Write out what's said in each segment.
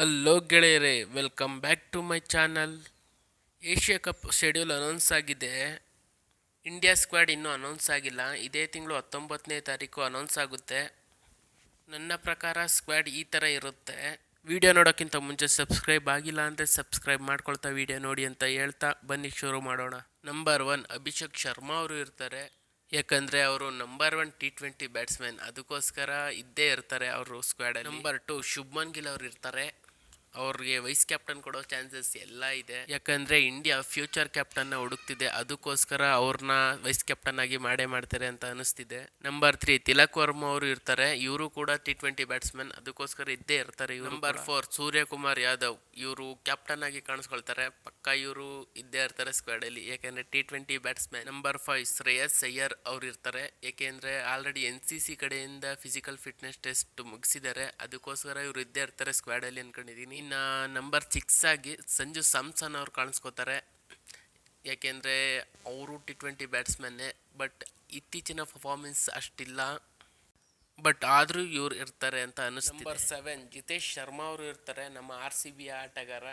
Hello ಗೆಳೆಯರೇ welcome back to my channel Asia cup schedule announce ಆಗಿದೆ. India squad ಇನ್ನೂ announce ಆಗಿಲ್ಲ. ಇದೇ ತಿಂಗಳು ಹತ್ತೊಂಬತ್ತನೇ ತಾರೀಕು ಅನೌನ್ಸ್ ಆಗುತ್ತೆ. ನನ್ನ ಪ್ರಕಾರ ಸ್ಕ್ವಾಡ್ ಈ ಥರ ಇರುತ್ತೆ. ವಿಡಿಯೋ ನೋಡೋಕ್ಕಿಂತ ಮುಂಚೆ ಸಬ್ಸ್ಕ್ರೈಬ್ ಆಗಿಲ್ಲ ಅಂದರೆ ಸಬ್ಸ್ಕ್ರೈಬ್ ಮಾಡ್ಕೊಳ್ತಾ ವಿಡಿಯೋ ನೋಡಿ ಅಂತ ಹೇಳ್ತಾ ಬನ್ನಿ, ಶುರು ಮಾಡೋಣ. ನಂಬರ್ ಒನ್ ಅಭಿಷೇಕ್ ಶರ್ಮಾ ಅವರು ಇರ್ತಾರೆ. ಯಾಕಂದರೆ ಅವರು number one T twenty batsman ಅದಕ್ಕೋಸ್ಕರ ಇದ್ದೇ ಇರ್ತಾರೆ ಅವರು ಸ್ಕ್ವಾಡಲ್ಲಿ ನಂಬರ್ ಟು ಶುಭ್ಮನ್ ಗಿಲ್ ಅವರು ಇರ್ತಾರೆ. ಅವ್ರಿಗೆ ವೈಸ್ ಕ್ಯಾಪ್ಟನ್ ಕೊಡೋ ಚಾನ್ಸಸ್ ಎಲ್ಲ ಇದೆ. ಯಾಕಂದರೆ ಇಂಡಿಯಾ ಫ್ಯೂಚರ್ ಕ್ಯಾಪ್ಟನ್ನ ಹುಡುಕ್ತಿದೆ. ಅದಕ್ಕೋಸ್ಕರ ಅವ್ರನ್ನ ವೈಸ್ ಕ್ಯಾಪ್ಟನ್ ಆಗಿ ಮಾಡೇ ಮಾಡ್ತಾರೆ ಅಂತ ಅನಿಸ್ತಿದೆ. ನಂಬರ್ ತ್ರೀ ತಿಲಕ್ ವರ್ಮ ಅವರು ಇರ್ತಾರೆ. ಇವರು ಕೂಡ ಟಿ ಟ್ವೆಂಟಿ ಬ್ಯಾಟ್ಸ್ಮನ್ ಅದಕ್ಕೋಸ್ಕರ ಇದ್ದೇ ಇರ್ತಾರೆ ಇವರು. Number four Suryakumar Yadav. ಇವರು ಕ್ಯಾಪ್ಟನ್ ಆಗಿ ಕಾಣಿಸ್ಕೊಳ್ತಾರೆ. ಪಕ್ಕ ಇವರು ಇದ್ದೇ ಇರ್ತಾರೆ ಸ್ಕ್ವಾಡ್ ಅಲ್ಲಿ. ಯಾಕೆಂದ್ರೆ T twenty batsman number five Shreyas Iyer ಅವ್ರು ಇರ್ತಾರೆ. ಯಾಕೆಂದ್ರೆ ಆಲ್ರೆಡಿ ಎನ್ ಸಿ ಸಿ ಕಡೆಯಿಂದ ಫಿಸಿಕಲ್ ಫಿಟ್ನೆಸ್ ಟೆಸ್ಟ್ ಮುಗಿಸಿದ್ದಾರೆ. ಅದಕ್ಕೋಸ್ಕರ ಇವರು ಇದ್ದೇ ಇರ್ತಾರೆ ಸ್ಕ್ವಾಡ್ ಅಲ್ಲಿ ಅನ್ಕೊಂಡಿದೀನಿ. ಇನ್ನ ನಂಬರ್ ಸಿಕ್ಸ್ ಆಗಿ ಸಂಜು ಸ್ಯಾಮ್ಸನ್ ಅವ್ರು ಕಾಣಿಸ್ಕೋತಾರೆ. ಯಾಕೆಂದರೆ ಅವರು ಟಿ ಟ್ವೆಂಟಿ ಬ್ಯಾಟ್ಸ್ಮನ್ನೇ ಬಟ್ ಇತ್ತೀಚಿನ ಪರ್ಫಾರ್ಮೆನ್ಸ್ ಅಷ್ಟಿಲ್ಲ. ಬಟ್ ಆದರೂ ಇವ್ರು ಇರ್ತಾರೆ ಅಂತ ಅನಿಸ್ತಿದೆ ನಂಬರ್ ಸೆವೆನ್ ಜಿತೇಶ್ ಶರ್ಮಾ ಅವರು ಇರ್ತಾರೆ. ನಮ್ಮ ಆರ್ ಸಿ ಬಿ ಆಟಗಾರ.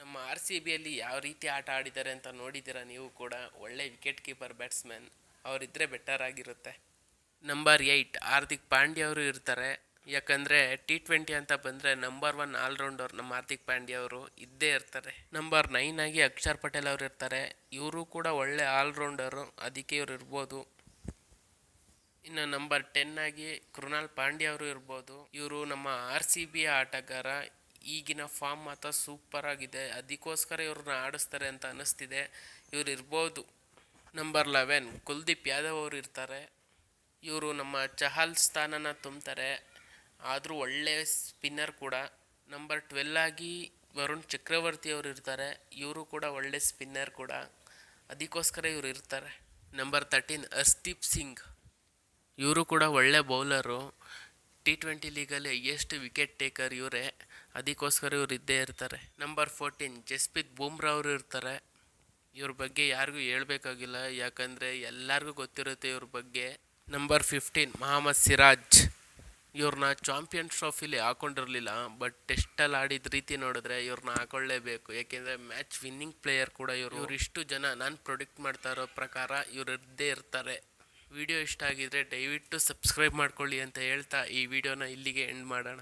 ನಮ್ಮ ಆರ್ ಸಿ ಬಿಯಲ್ಲಿ ಯಾವ ರೀತಿ ಆಟ ಆಡಿದ್ದಾರೆ ಅಂತ ನೋಡಿದ್ದೀರಾ ನೀವು ಕೂಡ? ಒಳ್ಳೆ ವಿಕೆಟ್ ಕೀಪರ್ ಬ್ಯಾಟ್ಸ್ಮನ್ ಅವರಿದ್ದರೆ ಬೆಟರ್ ಆಗಿರುತ್ತೆ. ನಂಬರ್ ಏಯ್ಟ್ ಹಾರ್ದಿಕ್ ಪಾಂಡ್ಯ ಅವರು ಇರ್ತಾರೆ. ಯಾಕಂದರೆ ಟಿ ಟ್ವೆಂಟಿ ಅಂತ ಬಂದರೆ ನಂಬರ್ ಒನ್ ಆಲ್ರೌಂಡರ್ ನಮ್ಮ ಹಾರ್ದಿಕ್ ಪಾಂಡ್ಯ ಅವರು ಇದ್ದೇ ಇರ್ತಾರೆ. ನಂಬರ್ ನೈನ್ ಆಗಿ ಅಕ್ಷರ್ ಪಟೇಲ್ ಅವರು ಇರ್ತಾರೆ. ಇವರು ಕೂಡ ಒಳ್ಳೆ ಆಲ್ರೌಂಡರು, ಅದಕ್ಕೆ ಇವರು ಇರ್ಬೋದು. ಇನ್ನು ನಂಬರ್ ಟೆನ್ ಆಗಿ ಕೃಣಾಲ್ ಪಾಂಡ್ಯ ಅವರು ಇರ್ಬೋದು. ಇವರು ನಮ್ಮ ಆರ್ ಸಿ ಬಿ ಆಟಗಾರ. ಈಗಿನ ಫಾರ್ಮ್ ಮಾತ್ರ ಸೂಪರ್ ಆಗಿದೆ. ಅದಕ್ಕೋಸ್ಕರ ಇವ್ರನ್ನ ಆಡಿಸ್ತಾರೆ ಅಂತ ಅನ್ನಿಸ್ತಿದೆ. ಇವ್ರು ಇರ್ಬೋದು. ನಂಬರ್ ಲೆವೆನ್ ಕುಲ್ದೀಪ್ ಯಾದವ್ ಅವರು ಇರ್ತಾರೆ. ಇವರು ನಮ್ಮ ಚಹಲ್ ಸ್ಥಾನನ ತುಂಬ್ತಾರೆ. ಆದರೂ ಒಳ್ಳೆ ಸ್ಪಿನ್ನರ್ ಕೂಡ. ನಂಬರ್ ಆಗಿ ವರುಣ್ ಚಕ್ರವರ್ತಿ ಅವರು ಇರ್ತಾರೆ. ಇವರು ಕೂಡ ಒಳ್ಳೆ ಸ್ಪಿನ್ನರ್ ಕೂಡ. ಅದಕ್ಕೋಸ್ಕರ ಇವರು ಇರ್ತಾರೆ. Number thirteen Arshdeep Singh. ಇವರು ಕೂಡ ಒಳ್ಳೆ ಬೌಲರು. ಟಿ ಟ್ವೆಂಟಿ ಲೀಗಲ್ಲಿ ಹೈಯೆಸ್ಟ್ ವಿಕೆಟ್ ಟೇಕರ್ ಇವರೇ. ಅದಕ್ಕೋಸ್ಕರ ಇವ್ರು ಇದ್ದೇ ಇರ್ತಾರೆ. ನಂಬರ್ ಫೋರ್ಟೀನ್ ಜಸ್ಪ್ರೀತ್ ಬೂಮ್ರಾ ಅವರು ಇರ್ತಾರೆ. ಇವ್ರ ಬಗ್ಗೆ ಯಾರಿಗೂ ಹೇಳಬೇಕಾಗಿಲ್ಲ. ಯಾಕಂದರೆ ಎಲ್ಲರಿಗೂ ಗೊತ್ತಿರುತ್ತೆ ಇವ್ರ ಬಗ್ಗೆ. Number fifteen Mohammed Siraj. ಇವ್ರನ್ನ ಚಾಂಪಿಯನ್ಸ್ ಟ್ರೋಫಿಲಿ ಹಾಕೊಂಡಿರಲಿಲ್ಲ ಬಟ್ ಟೆಸ್ಟಲ್ಲಿ ಆಡಿದ ರೀತಿ ನೋಡಿದ್ರೆ ಇವ್ರನ್ನ ಹಾಕೊಳ್ಳೇಬೇಕು ಯಾಕೆಂದರೆ ಮ್ಯಾಚ್ ವಿನ್ನಿಂಗ್ ಪ್ಲೇಯರ್ ಕೂಡ ಇವರು. ಇವರಿಷ್ಟು ಜನ, ನಾನು ಪ್ರೊಡಿಕ್ಟ್ ಮಾಡ್ತಾ ಇರೋ ಪ್ರಕಾರ ಇವ್ರು ಇದ್ದೇ ಇರ್ತಾರೆ. ವಿಡಿಯೋ ಇಷ್ಟ ಆಗಿದ್ರೆ ದಯವಿಟ್ಟು ಸಬ್ಸ್ಕ್ರೈಬ್ ಮಾಡ್ಕೊಳ್ಳಿ ಅಂತ ಹೇಳ್ತಾ ಈ ವಿಡಿಯೋನ ಇಲ್ಲಿಗೆ ಎಂಡ್ ಮಾಡೋಣ.